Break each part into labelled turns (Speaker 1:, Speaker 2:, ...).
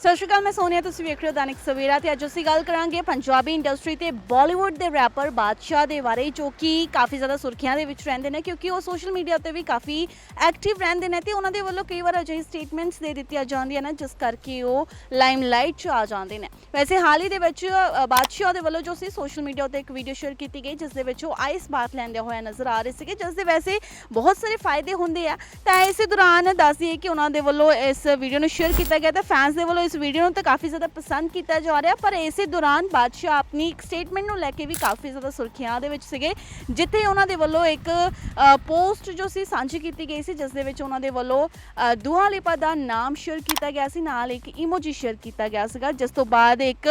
Speaker 1: ਸਤਿ ਸ਼੍ਰੀ ਅਕਾਲ ਮੈਂ ਸੋਨੀਆ ਤੁਸੀਂ ਵੇਖ ਰਹੇ ਹੋ ਦਾਨਿਕ ਸਵੇਰਾ ਤੇ ਅੱਜ ਅਸੀਂ ਗੱਲ ਕਰਾਂਗੇ ਪੰਜਾਬੀ ਇੰਡਸਟਰੀ ਤੇ ਬਾਲੀਵੁੱਡ ਦੇ ਰੈਪਰ ਬਾਦਸ਼ਾਹ ਦੇ ਬਾਰੇ ਜੋ ਕਿ ਕਾਫੀ ਜ਼ਿਆਦਾ ਸੁਰਖੀਆਂ ਦੇ ਵਿੱਚ ਰਹਿੰਦੇ ਨੇ ਕਿਉਂਕਿ ਉਹ ਸੋਸ਼ਲ ਮੀਡੀਆ ਉੱਤੇ ਵੀ ਕਾਫੀ ਐਕਟਿਵ ਰਹਿੰਦੇ ਨੇ ਤੇ ਉਹਨਾਂ ਦੇ ਵੱਲੋਂ ਕਈ ਵਾਰ ਅਜਿਹੀ ਸਟੇਟਮੈਂਟਸ ਦੇ ਦਿੱਤੀਆਂ ਜਾਂਦੀਆਂ ਨੇ ਜਿਸ ਕਰਕੇ ਉਹ ਲਾਈਮਲਾਈਟ 'ਚ ਆ ਜਾਂਦੇ ਨੇ। ਵੈਸੇ ਹਾਲ ਹੀ ਦੇ ਵਿੱਚ ਅ, ਬਾਦਸ਼ਾਹ ਦੇ ਵੱਲੋਂ ਜੋ ਸੀ ਸੋਸ਼ਲ ਮੀਡੀਆ ਉੱਤੇ ਇੱਕ ਵੀਡੀਓ ਸ਼ੇਅਰ ਕੀਤੀ ਗਈ ਜਿਸ ਦੇ ਵਿੱਚ ਉਹ ਆਈਸ ਬਾਤ ਲੈਂਦੇ ਹੋਇਆ ਨਜ਼ਰ ਆ ਰਹੇ ਸੀਗੇ ਜਿਸ ਦੇ ਵੈਸੇ ਬਹੁਤ ਸਾਰੇ ਫਾਇਦੇ ਹੁੰਦੇ ਆ। ਤਾਂ ਇਸੇ ਦੌਰਾਨ ਦੱਸਦੀਏ ਕਿ ਉਹਨਾਂ ਦੇ ਵੱਲੋਂ ਇਸ ਵੀਡੀਓ ਨੂੰ ਸ਼ੇਅਰ ਕੀਤਾ ਗਿਆ ਤਾਂ ਫੈਨਸ ਦੇ ਵੱਲੋਂ ਇਸ ਵੀਡੀਓ ਨੂੰ ਤਾਂ ਕਾਫੀ ਜ਼ਿਆਦਾ ਪਸੰਦ ਕੀਤਾ ਜਾ ਰਿਹਾ ਪਰ ਇਸੇ ਦੌਰਾਨ ਬਾਦਸ਼ਾਹ ਆਪਣੀ ਇੱਕ ਸਟੇਟਮੈਂਟ ਨੂੰ ਲੈ ਕੇ ਵੀ ਕਾਫੀ ਜ਼ਿਆਦਾ ਸੁਰਖੀਆਂ ਦੇ ਵਿੱਚ ਸੀਗੇ ਜਿੱਥੇ ਉਹਨਾਂ ਦੇ ਵੱਲੋਂ ਇੱਕ ਪੋਸਟ ਜੋ ਸੀ ਸਾਂਝੀ ਕੀਤੀ ਗਈ ਸੀ ਜਿਸ ਦੇ ਵਿੱਚ ਉਹਨਾਂ ਦੇ ਵੱਲੋਂ ਅ, ਦੁਆ ਲਿਪਾ ਦਾ ਨਾਮ ਸ਼ੇਅਰ ਕੀਤਾ ਗਿਆ ਸੀ ਨਾਲ ਇੱਕ ਇਮੋਜੀ ਸ਼ੇਅਰ ਕੀਤਾ ਗਿਆ ਸੀਗਾ ਜਿਸ ਤੋਂ ਬਾਅਦ ਇੱਕ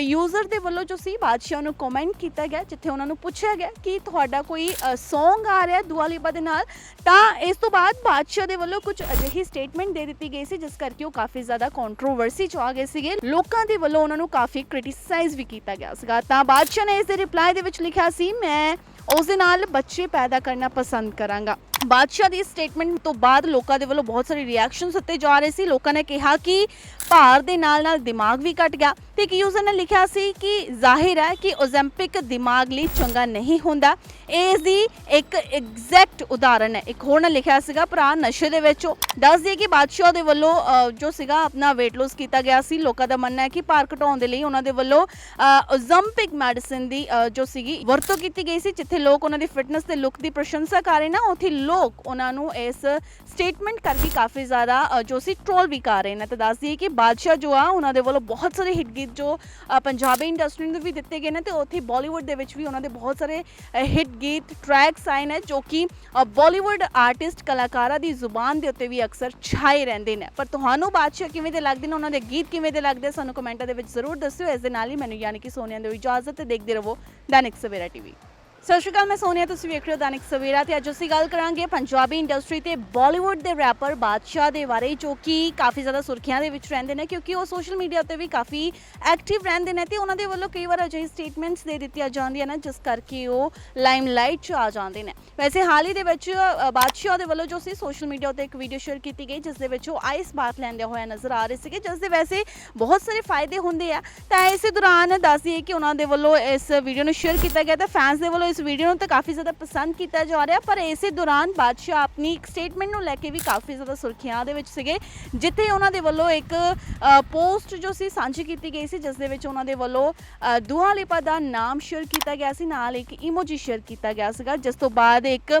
Speaker 1: ਯੂਜ਼ਰ ਦੇ ਵੱਲੋਂ ਜੋ ਸੀ ਬਾਦਸ਼ਾਹ ਨੂੰ ਕਮੈਂਟ ਕੀਤਾ ਗਿਆ ਜਿੱਥੇ ਉਹਨਾਂ ਨੂੰ ਪੁੱਛਿਆ ਗਿਆ ਕਿ ਤੁਹਾਡਾ ਕੋਈ ਸੌਂਗ ਆ ਰਿਹਾ ਦੁਆ ਲਿਪਾ ਦੇ ਨਾਲ ਤਾਂ ਇਸ ਤੋਂ ਬਾਅਦ ਬਾਦਸ਼ਾਹ ਦੇ ਵੱਲੋਂ ਕੁਝ ਅਜਿਹੀ ਸਟੇਟਮੈਂਟ ਦੇ ਦਿੱਤੀ ਗਈ ਸੀ ਜਿਸ ਕਰਕੇ ਉਹ ਕਾਫੀ ਜ਼ਿਆਦਾ ਕੰਟਰੋਵਰਸੀ ਚ ਆ ਗਏ ਸੀਗੇ। ਲੋਕਾਂ ਦੇ ਵੱਲੋਂ ਉਹਨਾਂ ਨੂੰ ਕਾਫੀ ਕ੍ਰਿਟਿਸਾਈਜ਼ ਵੀ ਕੀਤਾ ਗਿਆ ਸੀਗਾ। ਤਾਂ ਬਾਦਸ਼ਾਹ ਨੇ ਇਸ ਦੇ ਰਿਪਲਾਈ ਦੇ ਵਿੱਚ ਲਿਖਿਆ ਸੀ, ਮੈਂ ਉਸ ਦੇ ਨਾਲ ਬੱਚੇ ਪੈਦਾ ਕਰਨਾ ਪਸੰਦ ਕਰਾਂਗਾ। ਬਾਦਸ਼ਾਹ ਦੀ ਸਟੇਟਮੈਂਟ ਤੋਂ ਬਾਅਦ ਲੋਕਾਂ ਦੇ ਵੱਲੋਂ ਬਹੁਤ ਸਾਰੇ ਰਿਐਕਸ਼ਨਸ ਉੱਤੇ ਜਾ ਰਹੇ ਸੀ। ਲੋਕਾਂ ਨੇ ਕਿਹਾ ਕਿ ਭਾਰ ਦੇ ਨਾਲ ਨਾਲ ਦਿਮਾਗ ਵੀ ਘਟ ਗਿਆ ਤੇ ਇੱਕ ਯੂਜ਼ਰ ਨੇ ਲਿਖਿਆ ਸੀ ਕਿ ਜ਼ਾਹਿਰ ਹੈ ਕਿ ਓਜ਼ੈਂਪਿਕ ਦਿਮਾਗ ਲਈ ਚੰਗਾ ਨਹੀਂ ਹੁੰਦਾ। ਇਸ ਦੀ ਇੱਕ ਐਗਜ਼ੈਕਟ ਉਦਾਹਰਨ ਹੈ। ਇੱਕ ਹੋਰ ਨੇ ਲਿਖਿਆ ਸੀਗਾ, ਭਰਾ, ਨਸ਼ੇ ਦੇ ਵਿੱਚ ਹੋ। ਦੱਸ ਦਈਏ ਕਿ ਬਾਦਸ਼ਾਹ ਦੇ ਵੱਲੋਂ ਜੋ ਸੀਗਾ, ਆਪਣਾ weight loss ਕੀਤਾ ਗਿਆ ਸੀ। ਲੋਕਾਂ ਦਾ ਮੰਨਣਾ ਹੈ ਕਿ ਭਾਰ ਘਟਾਉਣ ਦੇ ਲਈ ਉਹਨਾਂ ਦੇ ਵੱਲੋਂ ਓਜ਼ੈਂਪਿਕ ਮੈਡੀਸਿਨ ਦੀ ਜੋ ਸੀਗੀ, ਵਰਤੋਂ ਕੀਤੀ ਗਈ ਸੀ, ਜਿੱਥੇ ਲੋਕ ਉਹਨਾਂ ਦੀ ਫਿਟਨੈਸ ਤੇ ਲੁੱਕ ਦੀ ਪ੍ਰਸ਼ੰਸਾ ਕਰ ਰਹੇ ਨਾ, ਉੱਥੇ ਲੋਕ ਉਹਨਾਂ ਨੂੰ ਇਸ ਸਟੇਟਮੈਂਟ ਕਰਕੇ ਕਾਫੀ ਜ਼ਿਆਦਾ ਅ, ਜੋ ਸੀ ਟ੍ਰੋਲ ਵੀ ਕਰ ਰਹੇ ਨੇ। ਤਾਂ ਦੱਸ ਦਈਏ ਕਿ ਬਾਦਸ਼ਾਹ ਜੋ ਆ ਉਹਨਾਂ ਦੇ ਵੱਲੋਂ ਬਹੁਤ ਸਾਰੇ ਹਿੱਟ ਗੀਤ ਜੋ ਅ, ਪੰਜਾਬੀ ਇੰਡਸਟਰੀ ਨੂੰ ਵੀ ਦਿੱਤੇ ਗਏ ਨੇ ਤੇ ਉੱਥੇ ਬਾਲੀਵੁੱਡ ਦੇ ਵਿੱਚ ਵੀ ਉਹਨਾਂ ਦੇ ਬਹੁਤ ਸਾਰੇ ਹਿੱਟ ਗੀਤ ਟਰੈਕਸ ਆਏ ਨੇ ਜੋ ਕਿ ਬਾਲੀਵੁੱਡ ਆਰਟਿਸਟ ਕਲਾਕਾਰਾਂ ਦੀ ਜ਼ੁਬਾਨ ਦੇ ਉੱਤੇ ਵੀ ਅਕਸਰ ਛਾਏ ਰਹਿੰਦੇ ਨੇ। ਪਰ ਤੁਹਾਨੂੰ ਬਾਦਸ਼ਾਹ ਕਿਵੇਂ ਦੇ ਲੱਗਦੇ ਨੇ ਉਹਨਾਂ ਦੇ ਗੀਤ ਕਿਵੇਂ ਦੇ ਲੱਗਦੇ ਸਾਨੂੰ ਕਮੈਂਟਾਂ ਦੇ ਵਿੱਚ ਜ਼ਰੂਰ ਦੱਸਿਓ। ਇਸ ਦੇ ਨਾਲ ਹੀ ਮੈਨੂੰ ਯਾਨੀ ਕਿ ਸੋਨੀਆ ਦੇ ਇਜਾਜ਼ਤ ਤੇ ਦੇਖਦੇ ਰਹੋ ਦੈਨਿਕ ਸਵੇਰਾ ਟੀਵੀ। ਸਤਿ ਸ਼੍ਰੀ ਅਕਾਲ, ਮੈਂ ਸੋਨੀਆ, ਤੁਸੀਂ ਵੇਖ ਰਹੇ ਹੋ ਦਾਨਿਕ ਸਵੇਰਾ ਤੇ ਅੱਜ ਅਸੀਂ ਗੱਲ ਕਰਾਂਗੇ ਪੰਜਾਬੀ ਇੰਡਸਟਰੀ ਤੇ ਬਾਲੀਵੁੱਡ ਦੇ ਰੈਪਰ ਬਾਦਸ਼ਾਹ ਦੇ ਬਾਰੇ, ਜੋ ਕਿ ਕਾਫੀ ਜ਼ਿਆਦਾ ਸੁਰਖੀਆਂ ਦੇ ਵਿੱਚ ਰਹਿੰਦੇ ਨੇ, ਕਿਉਂਕਿ ਉਹ ਸੋਸ਼ਲ ਮੀਡੀਆ ਉੱਤੇ ਵੀ ਕਾਫੀ ਐਕਟਿਵ ਰਹਿੰਦੇ ਨੇ ਤੇ ਉਹਨਾਂ ਦੇ ਵੱਲੋਂ ਕਈ ਵਾਰ ਅਜਿਹੀ ਸਟੇਟਮੈਂਟਸ ਦੇ ਦਿੱਤੀਆਂ ਜਾਂਦੀਆਂ ਨੇ, ਜਿਸ ਕਰਕੇ ਉਹ ਲਾਈਮਲਾਈਟ 'ਚ ਆ ਜਾਂਦੇ ਨੇ। ਵੈਸੇ ਹਾਲ ਹੀ ਦੇ ਵਿੱਚ ਬਾਦਸ਼ਾਹ ਦੇ ਵੱਲੋਂ ਜੋ ਸੀ ਸੋਸ਼ਲ ਮੀਡੀਆ ਉੱਤੇ ਇੱਕ ਵੀਡੀਓ ਸ਼ੇਅਰ ਕੀਤੀ ਗਈ, ਜਿਸ ਦੇ ਵਿੱਚ ਉਹ ਆਈਸ ਬਾਤ ਲੈਂਦੇ ਹੋਇਆ ਨਜ਼ਰ ਆ ਰਹੇ ਸੀਗੇ, ਜਿਸ ਦੇ ਵੈਸੇ ਬਹੁਤ ਸਾਰੇ ਫਾਇਦੇ ਹੁੰਦੇ ਆ। ਤਾਂ ਇਸੇ ਦੌਰਾਨ ਦੱਸਦੀਏ ਕਿ ਉਹਨਾਂ ਦੇ ਵੱਲੋਂ ਇਸ ਵੀਡੀਓ ਨੂੰ ਸ਼ੇਅਰ ਕੀਤਾ ਗਿਆ, ਤਾਂ ਫੈਨਸ ਦੇ ਵੱਲੋਂ ਇਸ ਵੀਡੀਓ ਨੂੰ ਤਾਂ ਕਾਫੀ ਜ਼ਿਆਦਾ ਪਸੰਦ ਕੀਤਾ ਜਾ ਰਿਹਾ ਪਰ ਇਸੇ ਦੌਰਾਨ ਬਾਦਸ਼ਾਹ ਆਪਣੀ ਇੱਕ ਸਟੇਟਮੈਂਟ ਨੂੰ ਲੈ ਕੇ ਵੀ ਕਾਫੀ ਜ਼ਿਆਦਾ ਸੁਰਖੀਆਂ ਦੇ ਵਿੱਚ ਸੀਗੇ ਜਿੱਥੇ ਉਹਨਾਂ ਦੇ ਵੱਲੋਂ ਇੱਕ ਪੋਸਟ ਜੋ ਸੀ ਸਾਂਝੀ ਕੀਤੀ ਗਈ ਸੀ ਜਿਸ ਦੇ ਵਿੱਚ ਉਹਨਾਂ ਦੇ ਵੱਲੋਂ ਅ, ਦੁਆ ਲਿਪਾ ਦਾ ਨਾਮ ਸ਼ੇਅਰ ਕੀਤਾ ਗਿਆ ਸੀ ਨਾਲ ਇੱਕ ਇਮੋਜੀ ਸ਼ੇਅਰ ਕੀਤਾ ਗਿਆ ਸੀਗਾ ਜਿਸ ਤੋਂ ਬਾਅਦ ਇੱਕ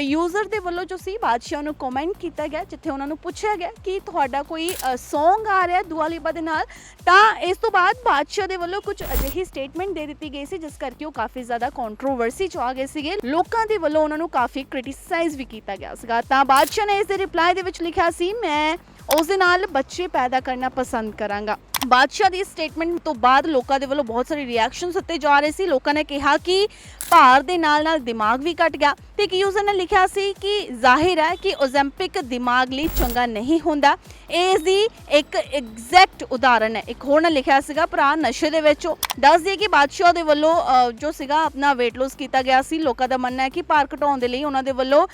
Speaker 1: ਯੂਜ਼ਰ ਦੇ ਵੱਲੋਂ ਜੋ ਸੀ ਬਾਦਸ਼ਾਹ ਨੂੰ ਕਮੈਂਟ ਕੀਤਾ ਗਿਆ ਜਿੱਥੇ ਉਹਨਾਂ ਨੂੰ ਪੁੱਛਿਆ ਗਿਆ ਕਿ ਤੁਹਾਡਾ ਕੋਈ Song ਆ ਰਿਹਾ ਦੁਆ ਲਿਪਾ ਦੇ ਨਾਲ ਤਾਂ ਇਸ ਤੋਂ ਬਾਅਦ ਬਾਦਸ਼ਾਹ ਦੇ ਵੱਲੋਂ ਕੁਝ ਅਜਿਹੀ ਸਟੇਟਮੈਂਟ ਦੇ ਦਿੱਤੀ ਗਈ ਸੀ ਜਿਸ ਕਰਕੇ ਉਹ ਕਾਫੀ ਜ਼ਿਆਦਾ ਕੰਟਰੋਵਰਸੀ ਚ ਆ ਗਏ ਸੀਗੇ। ਲੋਕਾਂ ਦੇ ਵੱਲੋਂ ਉਹਨਾਂ ਨੂੰ ਕਾਫੀ ਕ੍ਰਿਟਿਸਾਈਜ਼ ਵੀ ਕੀਤਾ ਗਿਆ ਸੀਗਾ। ਤਾਂ ਬਾਦਸ਼ਾਹ ਨੇ ਇਸ ਦੇ ਰਿਪਲਾਈ ਦੇ ਵਿੱਚ ਲਿਖਿਆ ਸੀ, ਮੈਂ ਉਸ ਦੇ ਨਾਲ ਬੱਚੇ ਪੈਦਾ ਕਰਨਾ ਪਸੰਦ ਕਰਾਂਗਾ। ਬਾਦਸ਼ਾਹ ਦੀ ਸਟੇਟਮੈਂਟ ਤੋਂ ਬਾਅਦ ਲੋਕਾਂ ਦੇ ਵੱਲੋਂ ਬਹੁਤ ਸਾਰੇ ਰਿਐਕਸ਼ਨਸ ਉੱਤੇ ਜਾ ਰਹੇ ਸੀ। ਲੋਕਾਂ ਨੇ ਕਿਹਾ ਕਿ ਭਾਰ ਦੇ ਨਾਲ ਨਾਲ ਦਿਮਾਗ ਵੀ ਘਟ ਗਿਆ। ਤੇ ਇੱਕ ਯੂਜ਼ਰ ਨੇ ਲਿਖਿਆ ਸੀ ਕਿ ਜ਼ਾਹਿਰ ਹੈ ਕਿ ਓਜ਼ੈਂਪਿਕ ਦਿਮਾਗ ਲਈ ਚੰਗਾ ਨਹੀਂ ਹੁੰਦਾ। ਇਹ ਇਸ ਦੀ ਇੱਕ ਐਗਜ਼ੈਕਟ ਉਦਾਹਰਨ ਹੈ। ਇੱਕ ਹੋਰ ਨੇ ਲਿਖਿਆ ਸੀਗਾ, ਭਰਾ ਨਸ਼ੇ ਦੇ ਵਿੱਚ। ਹੋ। ਦੱਸ ਦਈਏ ਕਿ ਬਾਦਸ਼ਾਹ ਦੇ ਵੱਲੋਂ ਜੋ ਸੀਗਾ, ਆਪਣਾ weight loss ਕੀਤਾ ਗਿਆ ਸੀ। ਲੋਕਾਂ ਦਾ ਮੰਨਣਾ ਹੈ ਕਿ ਭਾਰ ਘਟਾਉਣ ਦੇ ਲਈ ਉਹਨਾਂ ਦੇ ਵੱਲੋਂ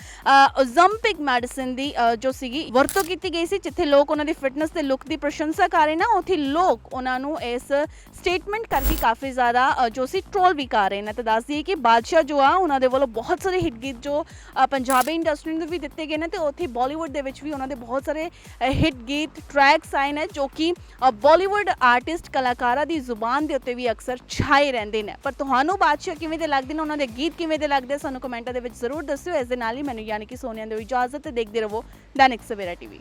Speaker 1: ਓਜ਼ੈਂਪਿਕ ਮੈਡੀਸਿਨ ਦੀ ਜੋ ਸੀਗੀ, ਵਰਤੋਂ ਕੀਤੀ ਗਈ ਸੀ, ਜਿੱਥੇ ਲੋਕ ਉਹਨਾਂ ਦੀ ਫਿਟਨੈਸ ਤੇ ਲੁੱਕ ਦੀ ਪ੍ਰਸ਼ੰਸਾ ਕਰ ਰਹੇ ਨੇ। ਉੱਥੇ ਲੋਕ ਉਹਨਾਂ ਨੂੰ ਇਸ ਸਟੇਟਮੈਂਟ ਕਰਕੇ ਕਾਫੀ ਜ਼ਿਆਦਾ ਜੋ ਸੀ ਟ੍ਰੋਲ ਵੀ ਕਰ ਰਹੇ ਨੇ। ਤਾਂ ਦੱਸ ਦਈਏ ਕਿ ਬਾਦਸ਼ਾਹ ਜੋ ਆ, ਉਹਨਾਂ ਦੇ ਵੱਲੋਂ ਬਹੁਤ ਸਾਰੇ ਹਿੱਟ ਗੀਤ ਜੋ ਪੰਜਾਬੀ ਇੰਡਸਟਰੀ ਨੂੰ ਵੀ ਦਿੱਤੇ ਗਏ ਨੇ ਤੇ ਉੱਥੇ ਬਾਲੀਵੁੱਡ ਦੇ ਵਿੱਚ ਵੀ ਉਹਨਾਂ ਦੇ ਬਹੁਤ ਸਾਰੇ ਹਿੱਟ ਗੀਤ ਟਰੈਕਸ ਆਏ ਨੇ ਜੋ ਕਿ ਬਾਲੀਵੁੱਡ ਆਰਟਿਸਟ ਕਲਾਕਾਰਾਂ ਦੀ ਜ਼ੁਬਾਨ ਦੇ ਉੱਤੇ ਵੀ ਅਕਸਰ ਛਾਏ ਰਹਿੰਦੇ ਨੇ। ਪਰ ਤੁਹਾਨੂੰ ਬਾਦਸ਼ਾਹ ਕਿਵੇਂ ਦੇ ਲੱਗਦੇ ਨੇ, ਉਹਨਾਂ ਦੇ ਗੀਤ ਕਿਵੇਂ ਦੇ ਲੱਗਦੇ ਸਾਨੂੰ ਕਮੈਂਟਾਂ ਦੇ ਵਿੱਚ ਜ਼ਰੂਰ ਦੱਸਿਓ। ਇਸ ਦੇ ਨਾਲ ਹੀ ਮੈਨੂੰ ਯਾਨੀ ਕਿ ਸੋਨੀਆ ਦੇ ਇਜਾਜ਼ਤ ਤੇ ਦੇਖਦੇ ਰਹੋ ਦੈਨਿਕ ਸਵੇਰਾ ਟੀਵੀ।